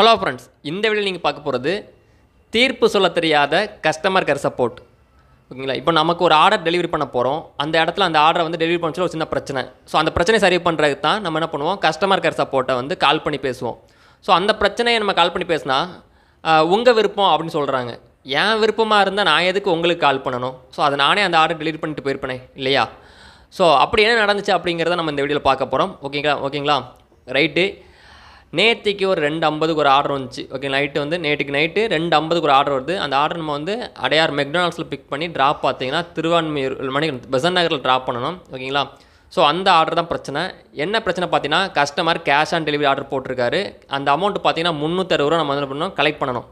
Hello friends இந்த video நீங்கள் பார்க்க போகிறது தீர்ப்பு சொல்ல தெரியாத கஸ்டமர் கேர் சப்போர்ட் ஓகேங்களா? இப்போ நமக்கு ஒரு ஆர்டர் டெலிவரி பண்ண போகிறோம் அந்த இடத்துல அந்த ஆர்டரை வந்து டெலிவரி பண்ண ஒரு சின்ன பிரச்சனை. ஸோ அந்த பிரச்சனையை சரி பண்ணுறதுக்கு தான் நம்ம என்ன பண்ணுவோம்? கஸ்டமர் கேர் சப்போர்ட்டை வந்து கால் பண்ணி பேசுவோம். ஸோ அந்த பிரச்சனையை நம்ம கால் பண்ணி பேசினா உங்கள் விருப்பம் அப்படின்னு சொல்கிறாங்க என் விருப்பமாக இருந்தால் நான் எதுக்கு உங்களுக்கு கால் பண்ணணும்? ஸோ அதை நானே அந்த ஆர்டர் டெலிவரி பண்ணிட்டு போயிருப்பேனே இல்லையா? ஸோ அப்படி என்ன நடந்துச்சு அப்படிங்கிறத நம்ம இந்த வீடியோவில் பார்க்க போகிறோம் ஓகேங்களா? ஓகேங்களா? ரைட்டு நேற்றுக்கு ஒரு ரெண்டு ஐம்பதுக்கு ஒரு ஆர்டர் வந்துச்சு. ஓகே நைட்டு வந்து நேற்றுக்கு நைட்டு ரெண்டு ஐம்பதுக்கு ஒரு ஆர்டர் வருது. அந்த ஆர்டர் நம்ம வந்து அடையார் மெக்டானல்ஸில் பிக் பண்ணி ட்ராப் பார்த்தீங்கன்னா திருவான்மையூர் மணிக்கு பெசன் நகரில் ட்ராப் பண்ணணும். ஓகேங்களா ஸோ அந்த ஆர்டர் தான் பிரச்சனை. என்ன பிரச்சனை பார்த்தீங்கன்னா customer cash on delivery order போட்டிருக்காரு. அந்த அமௌண்ட் பார்த்தீங்கன்னா முந்நூற்றறுபது ரூபா நம்ம வந்து என்ன பண்ணணும் கலெக்ட் பண்ணணும்.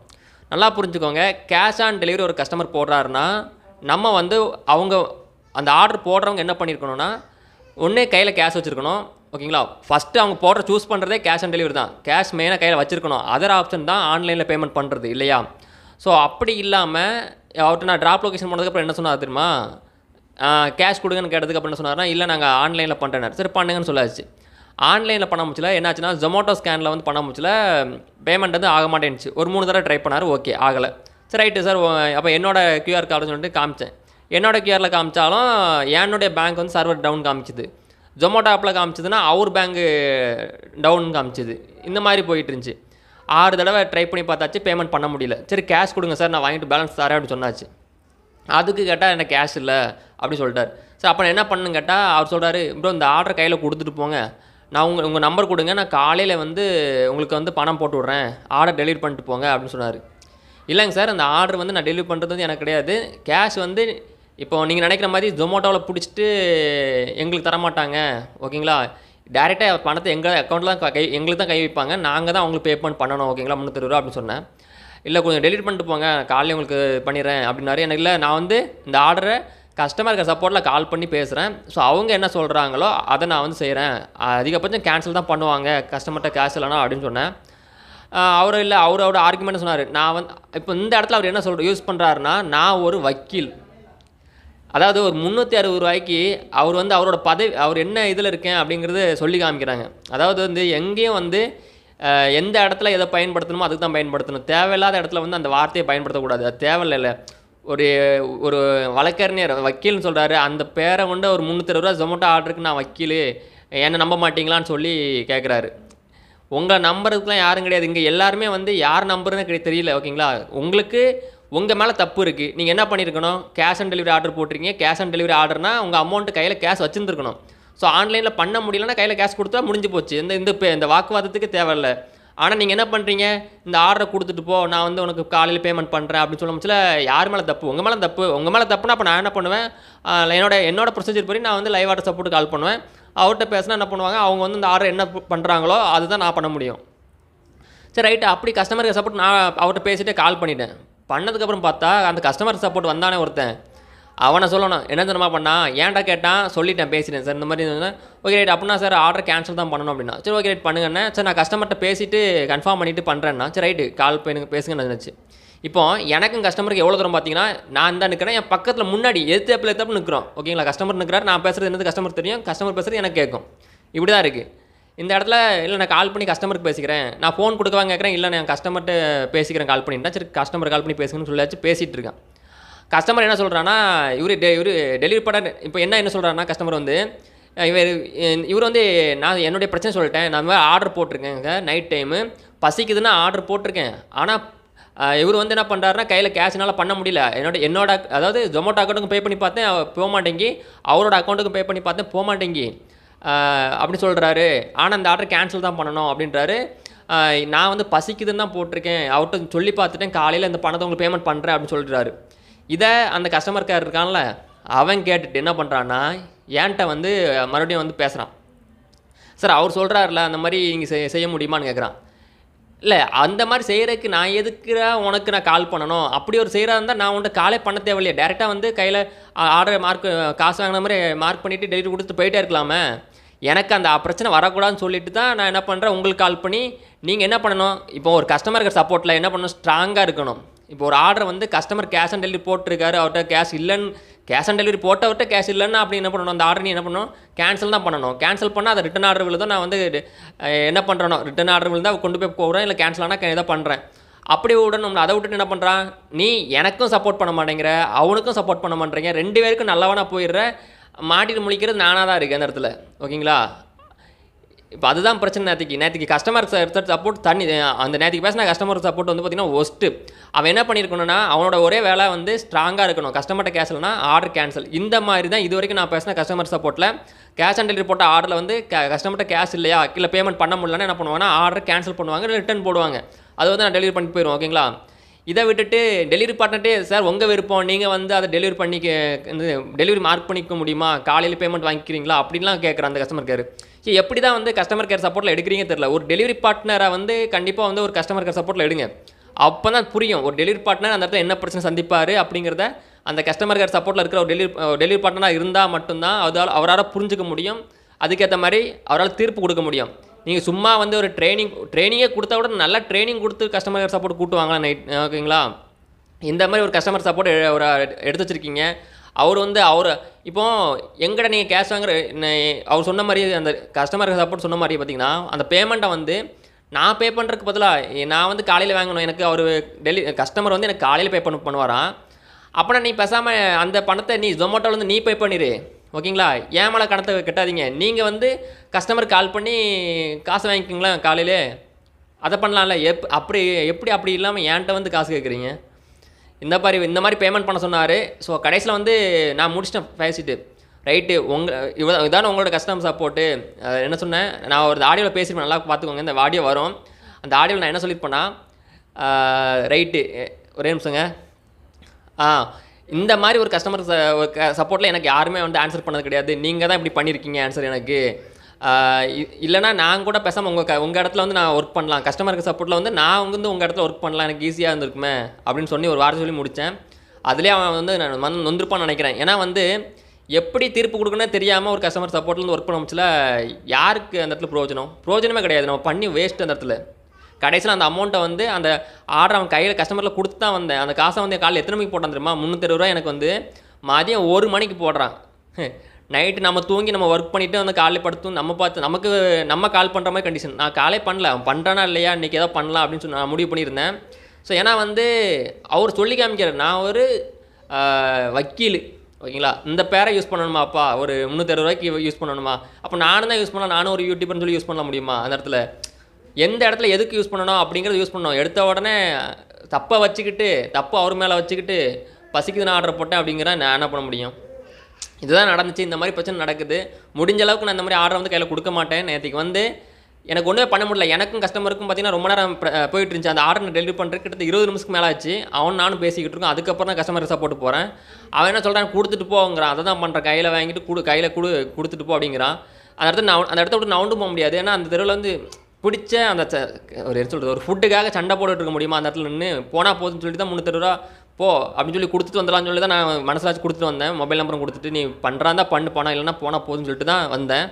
நல்லா புரிஞ்சுக்கோங்க. கேஷ் ஆன் டெலிவரி ஒரு கஸ்டமர் போடுறாருன்னா நம்ம வந்து அவங்க அந்த ஆர்டர் போடுறவங்க என்ன பண்ணியிருக்கணும்னா ஒன்றே கையில் கேஷ் வச்சுருக்கணும். ஓகேங்களா? ஃபஸ்ட்டு அவங்க போடுற சூஸ் பண்ணுறதே கேஷ் ஆன் டெலிவரி தான். கேஷ் மெயினாக கையில் வச்சுருக்கணும். அதர் ஆப்ஷன் தான் ஆன்லைனில் பேமெண்ட் பண்ணுறது இல்லையா? ஸோ அப்படி இல்லாமல் அவர்கிட்ட நான் ட்ராப் லொகேஷன் போனதுக்கப்புறம் என்ன சொன்னார் தெரியுமா? கேஷ் கொடுங்கன்னு கேட்டதுக்கு அப்புறம் என்ன சொன்னார்னா இல்லை நாங்கள் ஆன்லைனில் பண்ணுறேன் சரி பண்ணுங்கன்னு சொல்லாச்சு. ஆன்லைனில் பண்ண முடியல. என்னாச்சுன்னா ஜொமேட்டோ ஸ்கேனில் வந்து பண்ண முடியல. பேமெண்ட் வந்து ஆக மாட்டேன்னுச்சு. ஒரு மூணு தடவை ட்ரை பண்ணார். ஓகே ஆகலை. சரி ரைட்டு சார் அப்போ என்னோட கியூஆர் கார்டுன்னு சொல்லிட்டு காமிச்சேன். என்னோட கியூஆரில் காமிச்சாலும் என்னுடைய பேங்க் வந்து சர்வர் டவுன் காமிச்சுது ஜொமேட்டோ ஆப்பில் காமிச்சதுன்னா அவர் பேங்க்கு டவுன் காமிச்சிது. இந்த மாதிரி போயிட்டு இருந்துச்சு. ஆறு தடவை ட்ரை பண்ணி பார்த்தாச்சு பேமெண்ட் பண்ண முடியல. சரி கேஷ் கொடுங்க சார் நான் வாங்கிட்டு பேலன்ஸ் தரேன் அப்படின்னு சொன்னாச்சு. அதுக்கு கேட்டால் எனக்கு கேஷ் இல்லை அப்படின்னு சொல்லிட்டார். சார் அப்போ நான் என்ன பண்ணுன்னு கேட்டால் அவர் சொல்கிறாரு ப்ரோ இந்த ஆர்டர் கையில் கொடுத்துட்டு போங்க. நான் உங்கள் உங்கள் நம்பர் கொடுங்க. நான் காலையில் வந்து உங்களுக்கு வந்து பணம் போட்டு விட்றேன். ஆர்டர் டெலிவரி பண்ணிட்டு போங்க அப்படின்னு சொன்னார். இல்லைங்க சார் அந்த ஆர்டர் வந்து நான் டெலிவரி பண்ணுறது வந்து எனக்கு கிடையாது. கேஷ் வந்து இப்போ நீங்கள் நினைக்கிற மாதிரி ஜொமேட்டோவில் பிடிச்சிட்டு எங்களுக்கு தர மாட்டாங்க ஓகேங்களா? டேரெக்டாக பணத்தை எங்கள் அக்கௌண்ட்டில் தான் கை எங்களுக்கு தான் கை வைப்பாங்க. நாங்கள் தான் அவங்களுக்கு பேமெண்ட் பண்ணணும் ஓகேங்களா? முந்நூற்றி ரூபா அப்படின்னு சொன்னேன். இல்லை கொஞ்சம் டெலிவரி பண்ணிட்டு போங்க. காலையில் உங்களுக்கு பண்ணிடுறேன் அப்படின்னாரு. எனக்கு இல்லை நான் வந்து இந்த ஆர்டரை கஸ்டமருக்கு சப்போர்ட்டில் கால் பண்ணி பேசுகிறேன் ஸோ அவங்க என்ன சொல்கிறாங்களோ அதை நான் வந்து செய்கிறேன் அதிகபட்சம் கேன்சல் தான் பண்ணுவாங்க. கஸ்டமர்கிட்ட கேஷ் இல்லைனா அப்படின்னு சொன்னேன். அவர் இல்லை அவரோட ஆர்குமெண்ட் சொன்னார். நான் வந்து இப்போ இந்த இடத்துல அவர் என்ன சொல்கிற யூஸ் பண்ணுறாருன்னா நான் ஒரு வக்கீல். அதாவது ஒரு முந்நூற்றி அறுபது ரூபாய்க்கு அவர் வந்து அவரோட பதவி அவர் என்ன இதில் இருக்கேன் அப்படிங்கிறது சொல்லி காமிக்கிறாங்க. அதாவது வந்து எங்கேயும் வந்து எந்த இடத்துல எதை பயன்படுத்தணுமோ அதுக்கு தான் பயன்படுத்தணும். தேவையில்லாத இடத்துல வந்து அந்த வார்த்தையை பயன்படுத்தக்கூடாது. அது தேவையில்லை ஒரு ஒரு வழக்கறிஞர் வக்கீல்னு சொல்கிறாரு அந்த பேரை கொண்டு ஒரு முந்நூற்றி ரூபா ஜொமேட்டோ ஆர்டருக்கு நான் வக்கீல் என்னை நம்ப மாட்டீங்களான்னு சொல்லி கேட்குறாரு உங்களை நம்புறதுக்குலாம் யாரும் கிடையாது. இங்கே எல்லாருமே வந்து யார் நம்புறதுன்னு தெரியல ஓகேங்களா? உங்களுக்கு உங்கள் மேலே தப்பு இருக்குது நீங்கள் என்ன பண்ணியிருக்கணும் கேஷ் ஆன் டெலிவரி ஆர்டர் போட்டிருக்கீங்க. கேஷ் ஆன் டெலிவரி ஆர்டர்னா உங்கள் அமௌண்ட் கையில் கேஷ் வச்சுருந்துருக்கணும். ஸோ ஆன்லைனில் பண்ண முடியலன்னா கையில் கேஷ் கொடுத்தா முடிஞ்சு போச்சு. இந்த இந்த இந்த வாக்குவாதத்துக்கு தேவையில்ல. ஆனால் நீங்கள் என்ன பண்ணுறீங்க இந்த ஆர்டரை கொடுத்துட்டு போ. நான் வந்து உனக்கு காலையில் பேமெண்ட் பண்ணுறேன் அப்படின்னு சொல்ல முடியல யார் மேலே தப்பு? உங்கள் மேலே தப்பு. உங்கள் மேலே தப்புனா அப்போ நான் என்ன பண்ணுவேன்? என்னோட என்னோட ப்ரொசீஜர் படி நான் வந்து லைவ் ஆர்டர் சப்போர்ட் கால் பண்ணுவேன். அவர்கிட்ட பேசினா என்ன பண்ணுவாங்க? அவங்க வந்து இந்த ஆர்டர் என்ன பண்ணுறாங்களோ அதுதான் நான் பண்ண முடியும். சரி ரைட்டு அப்படி கஸ்டமருக்கு சப்போர்ட் நான் அவர்கிட்ட பேசிட்டு கால் பண்ணிட்டேன். பண்ணதுக்கப்புறம் பார்த்தா அந்த கஸ்டமர் சப்போர்ட் வந்தானே ஒருத்தன். அவனை சொல்லணும் என்ன தெரியுமா பண்ணான் ஏன்டா கேட்டான்? சொல்லிட்டேன் பேசிட்டேன் சார். இந்த மாதிரி ஓகே ரைட் அப்படின்னா சார் ஆர்டர் கேன்சல் தான் பண்ணணும் அப்படின்னா. சரி ஓகே ரைட் பண்ணுங்கண்ணே. சரி நான் கஸ்டமர்கிட்ட பேசிட்டு கன்ஃபார்ம் பண்ணிட்டு பண்ணுறேன்னா சரி ரைட்டு கால் பண்ணுங்க பேசுங்கன்னு இருந்துச்சு இப்போ எனக்கும் கஸ்டமருக்கு எவ்வளோ தூரம் பார்த்தீங்கன்னா நான் தான் நிற்கிறேன் என் பக்கத்தில் முன்னாடி எதிர்த்தப்பில் எத்தப்பு நிற்கிறோம் ஓகேங்களா கஸ்டமர் நிற்கிறார் நான் பேசுகிறது என்னது கஸ்டமர் தெரியும் கஸ்டமர் பேசுகிறது எனக்கு கேட்கும். இப்படி தான் இருக்குது இந்த இடத்துல இல்லை நான் கால் பண்ணி கஸ்டமருக்கு பேசிக்கிறேன். நான் ஃபோன் கொடுக்கவாங்க கேட்குறேன் இல்லை நான் கஸ்டமர்கிட்ட பேசிக்கிறேன் கால் பண்ணிட்டேன் சரி கஸ்டமர் கால் பண்ணி பேசுங்கன்னு சொல்லியாச்சு பேசிகிட்டு இருக்கேன். கஸ்டமர் என்ன சொல்கிறான்னா இவர் டெ இவர் டெலிவரி பண்ண இப்போ என்ன என்ன சொல்கிறான்னா கஸ்டமர் வந்து இவர் இவர் வந்து நான் என்னுடைய பிரச்சனை சொல்லிட்டேன். நான் ஆர்டர் போட்டிருக்கேங்க நைட் டைமு பசிக்குதுன்னா ஆர்டர் போட்டிருக்கேன். ஆனால் இவர் வந்து என்ன பண்ணுறாருன்னா கையில் கேஷ்னால் பண்ண முடியல. என்னோட என்னோட அதாவது ஜொமேட்டோ அக்கௌண்ட்டுக்கும் பே பண்ணி பார்த்தேன். போக மாட்டேங்கி அவரோட அக்கௌண்ட்டுக்கு பே பண்ணி பார்த்தேன் போக மாட்டேங்கி அப்படின்னு அப்படி சொல்கிறாரு ஆனால் அந்த ஆர்டர் கேன்சல் தான் பண்ணணும் அப்படின்றாரு. நான் வந்து பசிக்குதுன்னு தான் போட்டிருக்கேன். அவர்கிட்ட சொல்லி பார்த்துட்டேன். காலையில் இந்த பணத்தை உங்களுக்கு பேமெண்ட் பண்ணுறேன் அப்படின்னு சொல்கிறாரு இதை அந்த கஸ்டமர் கேர் இருக்கான்ல அவன் கேட்டுட்டு என்ன பண்ணுறான்னா ஏன்ட்ட வந்து மறுபடியும் வந்து பேசுகிறான் சார் அவர் சொல்கிறாருல அந்த மாதிரி நீங்கள் செய் செய்ய முடியுமான்னு கேட்குறான் இல்லை அந்த மாதிரி செய்கிறதுக்கு நான் எதுக்குறா உனக்கு நான் கால் பண்ணணும்? அப்படி ஒரு செய்கிறா இருந்தால் நான் உன்ட்ட காலே பண்ண தேவையில்லையே. டேரெக்டாக வந்து கையில் ஆர்டர் மார்க் காசு வாங்கின மாதிரி மார்க் பண்ணிவிட்டு டெலிவரி கொடுத்து போயிட்டே இருக்கலாமே. எனக்கு அந்த பிரச்சனை வரக்கூடாதுன்னு சொல்லிட்டு தான் நான் என்ன பண்ணுறேன் உங்களுக்கு கால் பண்ணி நீங்கள் என்ன பண்ணணும்? இப்போ ஒரு கஸ்டமருக்கு சப்போர்ட்டில் என்ன பண்ணணும்? ஸ்ட்ராங்காக இருக்கணும். இப்போ ஒரு ஆர்டர் வந்து கஸ்டமர் கேஷ் ஆன் டெலிவரி போட்டிருக்காரு. அவர்கிட்ட கேஷ் இல்லைன்னு கேஷ் ஆன் டெலிவரி போட்டவர்கிட்ட கேஷ் இல்லைன்னா அப்படி என்ன பண்ணணும்? அந்த ஆர்டர் நீ என்ன பண்ணணும்? கேன்சல் தான் பண்ணணும். கேன்சல் பண்ணால் அதை ரிட்டன் ஆர்டர் விழுதோ நான் வந்து என்ன பண்ணுறனோ ரிட்டன் ஆர்டர் விழுந்தா கொண்டு போய் போகிறேன் இல்லை கேன்சல் ஆனால் இதை பண்ணுறேன் அப்படி விடணும். அதை விட்டுட்டு என்ன பண்ணுறான் நீ எனக்கும் சப்போர்ட் பண்ண மாட்டேங்கிற. அவனுக்கும் சப்போர்ட் பண்ண மாட்டேங்கிற ரெண்டு பேருக்கும் நல்லவனாக போயிடுற. மாட்டிட்டு முழிக்கிறது நானாக தான் இருக்குது அந்த இடத்துல. ஓகேங்களா? இப்போ அதுதான் பிரச்சனை நேற்றுக்கு நேற்றுக்கு கஸ்டமர் சப்போர்ட் தண்ணி அந்த நேற்றுக்கு பேசின கஸ்டமர் சப்போர்ட் வந்து பார்த்தீங்கன்னா ஒஸ்ட்டு அவன் என்ன பண்ணியிருக்கணும்னா அவனோட ஒரே வேலை வந்து ஸ்ட்ராங்காக இருக்கணும். கஸ்டமர்கிட்ட கேஷ்லனா ஆர்டர் கேன்சல் இந்த மாதிரி தான் இது வரைக்கும் நான் பேசின கஸ்டமர் சப்போர்ட்டில் கேஷ் ஆன் டெலிவரி போட்ட ஆர்டரில் வந்து கஸ்டமர்கிட்ட கேஷ் இல்லையா? இல்லை பேமெண்ட் பண்ண முடியலன்னா என்ன பண்ணுவாங்கன்னா ஆர்டர் கேன்சல் பண்ணுவாங்க ரிட்டர்ன் போடுவாங்க. அது வந்து நான் டெலிவரி பண்ணி போயிடுவோம் ஓகேங்களா இதை விட்டுட்டு டெலிவரி பார்ட்னர்ட்டே சார் உங்கள் விருப்பம். நீங்கள் வந்து அதை டெலிவரி பண்ணிக்க டெலிவரி மார்க் பண்ணிக்க முடியுமா? காலையில் பேமெண்ட் வாங்கிக்கிறீங்களா? அப்படின்லாம் கேட்குற அந்த கஸ்டமர் கேர் சரி எப்படி தான் வந்து கஸ்டமர் கேர் சப்போர்ட்டில் எடுக்கிறீங்க தெரியல. ஒரு டெலிவரி பார்ட்னரை வந்து கண்டிப்பாக வந்து ஒரு கஸ்டமர் கேர் சப்போர்ட்டில் எடுங்க. அப்போ தான் புரியும். ஒரு டெலிவரி பார்ட்னர் அந்த இடத்துல என்ன பிரச்சனை சந்திப்பார் அப்படிங்கிறத அந்த கஸ்டமர் கேர் சப்போர்ட்டில் இருக்கிற ஒரு டெலிவரி டெலிவரி பார்ட்னராக இருந்தால் மட்டும்தான் அதால் அவரால் புரிஞ்சுக்க முடியும். அதுக்கேற்ற மாதிரி அவரால் தீர்ப்பு கொடுக்க முடியும். நீங்கள் சும்மா வந்து ஒரு ட்ரைனிங் ட்ரைனிங்கே கொடுத்தா கூட நல்லா ட்ரைனிங் கொடுத்து கஸ்டமர் சப்போர்ட் கூட்டுவாங்களா நைட் ஓகேங்களா இந்த மாதிரி ஒரு கஸ்டமர் சப்போர்ட் ஒரு எடுத்து வச்சிருக்கீங்க. அவர் வந்து அவர் இப்போ எங்கிட்ட நீங்கள் கேஷ் வாங்குற அவர் சொன்ன மாதிரி அந்த கஸ்டமர் சப்போர்ட் சொன்ன மாதிரி பார்த்தீங்கன்னா அந்த பேமெண்ட்டை வந்து நான் பே பண்ணுறதுக்கு பதிலாக நான் வந்து காலையில் வாங்கணும். எனக்கு அவர் டெலி கஸ்டமர் வந்து எனக்கு காலையில் பே பண்ண பண்ணுவாராம். அப்போனா நீ பேசாமல் அந்த பணத்தை நீ ஜொமேட்டோலேருந்து நீ பே பண்ணிடு ஓகேங்களா? ஏன் மேலே கணத்தை கட்டாதீங்க. நீங்கள் வந்து கஸ்டமர் கால் பண்ணி காசு வாங்கிக்கிங்களா காலையில்? அதை பண்ணலாம்ல. எப் அப்படி எப்படி அப்படி இல்லாமல் ஏன்ட்ட வந்து காசு கேட்குறீங்க இந்த மாதிரி இந்த மாதிரி பேமெண்ட் பண்ண சொன்னார். ஸோ கடைசியில் வந்து நான் முடிச்சிட்டேன் பேசிட்டு ரைட்டு உங்கள் இவ இதான உங்களோட கஸ்டமர் சப்போர்ட்டு என்ன சொன்னேன்? நான் ஒரு ஆடியோவில் பேசியிருப்பேன். நல்லா பார்த்துக்கோங்க. இந்த ஆடியோ வரும். அந்த ஆடியோவில் நான் என்ன சொல்லியிருப்பேன்னா ரைட்டு ஒரே நிமிஷங்க. ஆ இந்த மாதிரி ஒரு கஸ்டமர் சப்போர்ட்டில் எனக்கு யாருமே வந்து ஆன்சர் பண்ணது கிடையாது. நீங்கள் தான் இப்படி பண்ணியிருக்கீங்க ஆன்சர் எனக்கு. இல்லைனா இ- இல்லைன்னா நான் கூட பேசாமல் உங்கள் க உங்கள் இடத்துல வந்து நான் ஒர்க் பண்ணலாம். கஸ்டமருக்கு சப்போர்ட்டில் வந்து நான் வந்து உங்கள் இடத்துல ஒர்க் பண்ணலாம். எனக்கு ஈஸியாக இருந்திருக்குமே அப்படின்னு சொல்லி ஒரு வார்த்தை சொல்லி முடித்தேன் அதுலேயே அவன் வந்து நான் வந்து நொந்திருப்பான்னு நினைக்கிறேன். ஏன்னா வந்து எப்படி தீர்ப்பு கொடுக்கணும்னே தெரியாமல் ஒரு கஸ்டமர் சப்போர்ட்லேருந்து ஒர்க் பண்ண முடிச்சல யாருக்கு அந்த இடத்துல பிரயோஜனம்? பிரயோஜனமே கிடையாது. நம்ம பண்ணி வேஸ்ட் அந்த இடத்துல. கடைசியில் அந்த அமௌண்ட்டை வந்து அந்த ஆர்டர் அவன் கையில் கஸ்டமரில் கொடுத்து தான் வந்தேன். அந்த காசை வந்து காலையில் எத்தனை மணிக்கு போட்டான் தெரியுமா? முந்நூற்றி ரூபா எனக்கு வந்து மதியம் ஒரு மணிக்கு போடுறான். நைட்டு நம்ம தூங்கி நம்ம ஒர்க் பண்ணிவிட்டு வந்து காலையில் படுத்து நம்ம பார்த்து நமக்கு நம்ம கால் பண்ணுற மாதிரி கண்டிஷன் நான் காலே பண்ணல. அவன் பண்ணுறானா இல்லையா? இன்றைக்கி ஏதோ பண்ணலாம் அப்படின்னு சொல்லி நான் முடிவு பண்ணியிருந்தேன். ஸோ ஏன்னா வந்து அவர் சொல்லி காமிக்கிறார். நான் ஒரு வக்கீல். ஓகேங்களா? இந்த பேரை யூஸ் பண்ணணுமா அப்பா? ஒரு முந்நூற்றி ரூபாய்க்கு யூஸ் பண்ணணுமா? அப்போ நானும் தான் யூஸ் பண்ணலாம். நானும் ஒரு யூடியூப்னு சொல்லி யூஸ் பண்ண முடியுமா அந்த இடத்துல? எந்த இடத்துல எதுக்கு யூஸ் பண்ணணும் அப்படிங்கிறத யூஸ் பண்ணணும். எடுத்த உடனே தப்பை வச்சுக்கிட்டு தப்பு அவர் மேலே வச்சுக்கிட்டு பசிக்குது நான் ஆர்டர் போட்டேன் அப்படிங்கிற நான் என்ன பண்ண முடியும்? இதுதான் நடந்துச்சு. இந்த மாதிரி பிரச்சனை நடக்குது. முடிஞ்ச அளவுக்கு நான் இந்த மாதிரி ஆர்டர் வந்து கையில் கொடுக்க மாட்டேன். நேற்றுக்கு வந்து எனக்கு ஒன்றுமே பண்ண முடியல. எனக்கும் கஸ்டமருக்கும் பார்த்தீங்கன்னா ரொம்ப நேரம் போயிட்டு இருந்துச்சு. அந்த ஆர்டர் டெலிவரி பண்ணுறதுக்கு கிட்டத்தட்ட இருபது நிமிஷத்துக்கு மேலே ஆச்சு. அவன் நானும் பேசிக்கிட்டு இருக்கோம். அதுக்கப்புறம் தான் கஸ்டமர் சப்போர்ட் போகிறேன் அவன் என்ன சொல்கிறான் கொடுத்துட்டு போங்கிறான். அதை தான் பண்ணுறேன் கையில் வாங்கிட்டு கொடு கையில் கொடு கொடுத்துட்டு போ அப்படிங்கிறான். அந்த இடத்துல நான் அந்த இடத்த விட்டு நவுண்டு போக முடியாது. ஏன்னா அந்த தெருவில் வந்து பிடிச்ச அந்த ச- ஒரு என்ன சொல்கிறது ஒரு ஃபுட்டுக்காக சண்டை போட்டுட்டு இருக்க முடியுமா? அந்த இடத்துல நின்று போனால் போதும்னு சொல்லிட்டு தான் முந்நூற்றி ரூபா போ அப்படின்னு சொல்லி கொடுத்துட்டு வந்துடலாம்னு சொல்லி தான் நான் மனசாச்சு கொடுத்துட்டு வந்தேன். மொபைல் நம்பரும் கொடுத்துட்டு நீ பண்ணுறாந்தா பண்ணு போனால் இல்லைன்னா போனால் போதுன்னு சொல்லிட்டு தான் வந்தேன்.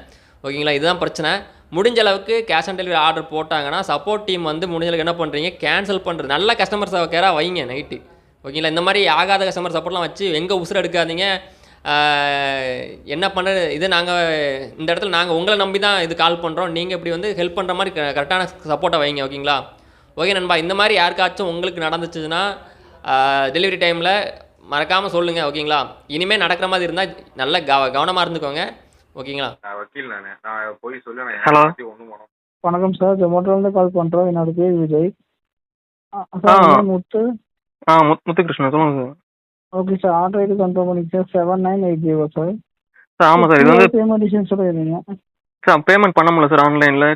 ஓகேங்களா? இதுதான் பிரச்சனை. முடிஞ்ச அளவுக்கு கேஷ் ஆன் டெலிவரி ஆர்டர் போட்டாங்கன்னா சப்போர்ட் டீம் வந்து முடிஞ்ச அளவுக்கு என்ன பண்ணுறீங்க கேன்சல் பண்ணுறது நல்ல கஸ்டமர் கேராக வைங்க நைட்டு ஓகேங்களா? இந்த மாதிரி ஆகாத கஸ்டமர் சப்போர்ட்லாம் வச்சு எங்கே உசுர எடுக்காதீங்க. என்ன பண்ணுறது இது நாங்கள் இந்த இடத்துல நாங்கள் உங்களை நம்பி தான் இது கால் பண்ணுறோம் நீங்கள் இப்படி வந்து ஹெல்ப் பண்ணுற மாதிரி கரெக்டான சப்போர்ட்டை வைங்க ஓகேங்களா ஓகே நண்பா இந்த மாதிரி யாருக்காச்சும் உங்களுக்கு நடந்துச்சுன்னா டெலிவரி டைமில் மறக்காமல் சொல்லுங்கள் ஓகேங்களா இனிமேல் நடக்கிற மாதிரி இருந்தால் நல்லா கவ கவனமாக இருந்துக்கோங்க ஓகேங்களா வக்கீல் நான். நான் போய் சொல்லி பண்ண வணக்கம் சார் ஜொமேட்டோலேருந்து கால் பண்ணுறோம் என்னோட பேர் விஜய். ஆ. முத்து. ஆ முத் முத்துகிருஷ்ணன் சொல்லுங்க sir okay sir order ID confirm பண்ணிங்க sir seven nine eight zero sir sir ஆமாம் சார் இது வந்து பேமெண்ட் இஷ்யூ சொல்லிடுறீங்க சார் பேமெண்ட் பண்ண முடியல சார் ஆன்லைனில்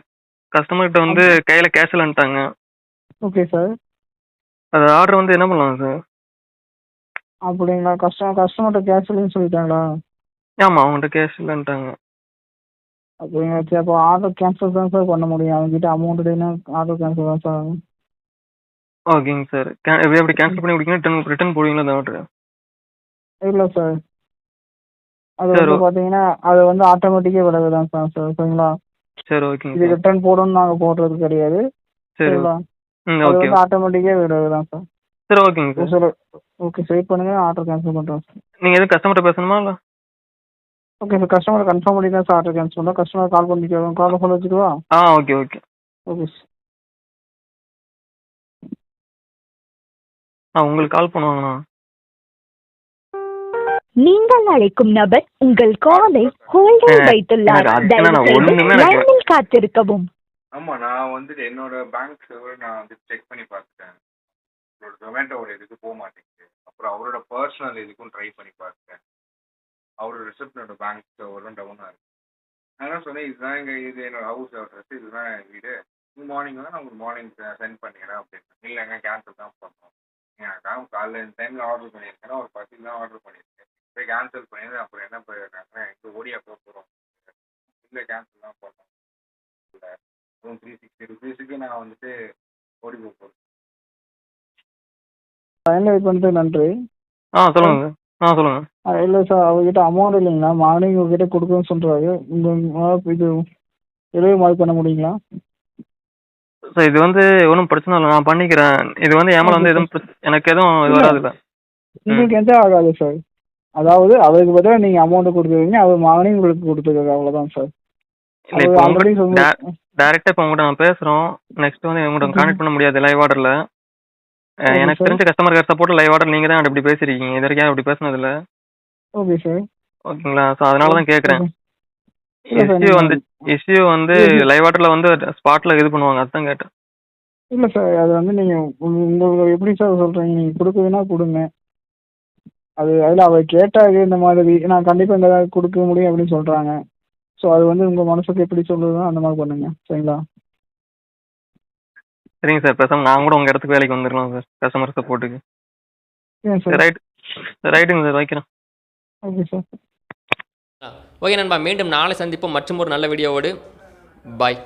கஸ்டமர்கிட்ட வந்து கையில் கேஷ் இல்லைன்ட்டாங்க ஓகே சார் அது ஆர்டர் வந்து என்ன பண்ணலாம் சார் அப்படிங்களா? கஸ்டமர் கஸ்டமர்கிட்ட கேஷ் இல்லைன்னு சொல்லிட்டாங்களா? ஆமாம் அவங்ககிட்ட கேஷ் இல்லைன்ட்டாங்க அப்படிங்களா? சரி அப்போ ஆர்டர் கேன்சல் தான் சார் பண்ண முடியும். அவங்ககிட்ட அமௌண்ட் இல்லைன்னா ஆர்டர் கேன்சல் தான் சார் ஆகும் ஓகேங்க சார் கே எப்படி கேன்சல் பண்ணி கொடுக்கீங்க ரிட்டன் ரிட்டன் போடுவீங்களா அந்த ஆர்டர் இல்லை சார் அது வந்து பார்த்தீங்கன்னா அது வந்து ஆட்டோமேட்டிக்காக விலகு தான் சார் சார் சரிங்களா? சரி ஓகேங்க இது ரிட்டர்ன் போடணும்னு நாங்கள் போடுறது கிடையாது. சரி சரிங்களா? ம் அது ஓகே வந்து ஆட்டோமேட்டிக்காக விலகு தான் சார் சரி ஓகேங்க sir sir okay sir wait பண்ணுங்க ஆர்டர் கேன்சல் பண்ணுறோம் சார் நீங்கள் எதுவும் கஸ்டமர்கிட்ட பேசணுமா இல்லை? ஓகே சார் கஸ்டமர் கன்ஃபார்ம் பண்ணி தான் சார் ஆர்டர் கேன்சல் பண்ணுறோம் கஸ்டமர் கால் பண்ணிக்கிறோம் கால் சொல்ல வச்சுக்கவா? ஆ ஓகே ஓகே ஓகே சார் ஆ உங்களுக்கு கால் பண்ணுவாங்கண்ணா. நீங்கள் அழைக்கும் நபர் உங்கள் காலை ஹோல்டில் வைத்துள்ளார். லைனில் காத்திருக்கவும். ஆமா நான் வந்துட்டு என்னோட பேங்க் சர்வர் நான் வந்து செக் பண்ணி பார்த்துட்டேன். உங்களோட ஜொமேட்டோட இதுக்கு போக மாட்டேங்குது. அப்புறம் அவரோட பர்சனல் இதுக்கும் ட்ரை பண்ணி பார்த்துட்டேன். அவரோட ரிசப்ஷனோட பேங்க் சர்வரும் டவுனாக இருக்கு. நான் என்ன சொன்னேன் இதுதான் எங்க இது என்னோட ஹவுஸ் அட்ரஸ் இதுதான் என் வீடு. மார்னிங் வந்து நான் உங்களுக்கு மார்னிங் சென்ட் பண்ணிடுறேன் அப்படின்னு இல்லைங்க கேன்சல் தான் பண்ணோம் நான் காலைல இந்த டைமில் ஆர்டர் பண்ணியிருக்கேன். ஒரு பத்து தான் ஆர்டர் பண்ணியிருக்கேன். போய் கேன்சல் பண்ணிடுறேன் அப்புறம் என்ன போயிருக்காங்க எங்கே ஓடியா போக போகிறோம் இல்லை கேன்சல் தான் பண்ணோம். இல்லை வெறும் த்ரீ சிக்ஸ்டி ருபீஸுக்கு நான் வந்துட்டு ஓடி போக போகிறேன் லைனில் வெயிட் பண்ணிட்டு நன்றி. ஆ சொல்லுங்க. சார் ஆ சொல்லுங்கள் ஆ, இல்லை சார் அவர்கிட்ட அமௌண்ட் இல்லைங்களா? மார்னிங் உங்ககிட்ட கொடுக்குறேன்னு சொல்கிறாரு உங்கள் இது டெலிவரி மாதிரி பண்ண முடியுங்களா? சார் இது வந்து ஒன்றும் பிரச்சனை இல்லை. நான் பண்ணிக்கிறேன். இது வந்து ஏமால வந்து எதுவும் எனக்கு எதுவும் இது இல்ல. வராதுல்ல உங்களுக்கு எந்த ஆகாது சார் அதாவது அவருக்கு பதிலாக நீங்கள் அமௌண்ட் கொடுத்துருவீங்க அவர் மார்னிங் உங்களுக்கு கொடுத்துருக்காரு. அவ்வளோதான் சார் இல்லை இப்போ ஆல்ரெடி டேரெக்டாக இப்போ உங்கள்கிட்ட நான் பேசுகிறோம் நெக்ஸ்ட் வந்து உங்கள்கிட்ட. கான்டெக்ட் பண்ண முடியாது லைவ் ஆர்டரில் எனக்கு. தெரிஞ்ச customer care support live order நீங்கள் தான் அப்படி பேசியிருக்கீங்க இது வரைக்கும் அப்படி பேசினதில்ல. ஓகே சார் ஓகேங்களா? ஸோ அதனால தான் கேட்குறேன் இஷ்யூ வந்து இஷ்யூ வந்து. லைவ் ஆர்டரில் வந்து ஸ்பாட்டில் இது பண்ணுவாங்க. அதுதான் கேட்டேன். இல்லை சார் அது வந்து நீங்கள் உங்களுக்கு எப்படி சார் சொல்கிறீங்க நீங்கள் கொடுக்குதுன்னா கொடுங்க. அது அதில் அவர் கேட்டாரு இந்த மாதிரி நான் கண்டிப்பாக இந்த கொடுக்க முடியும் அப்படின்னு சொல்கிறாங்க ஸோ அது வந்து உங்கள் மனசுக்கு எப்படி சொல்லுதோ அந்த மாதிரி பண்ணுங்க. சரிங்களா? சரிங்க சார். பேசாம நான் கூட உங்கள் இடத்துக்கு வேலைக்கு வந்துடலாம் சார். கஸ்டமர் சப்போர்ட்டுக்கு ஏன் சரி? சார் ரைட் ரைட்டுங்க சார். வைக்கிறேன். Okay sir. ஓகே நண்பா மீண்டும் நாளை சந்திப்போம். மற்றும் ஒரு நல்ல வீடியோவோடு. பாய்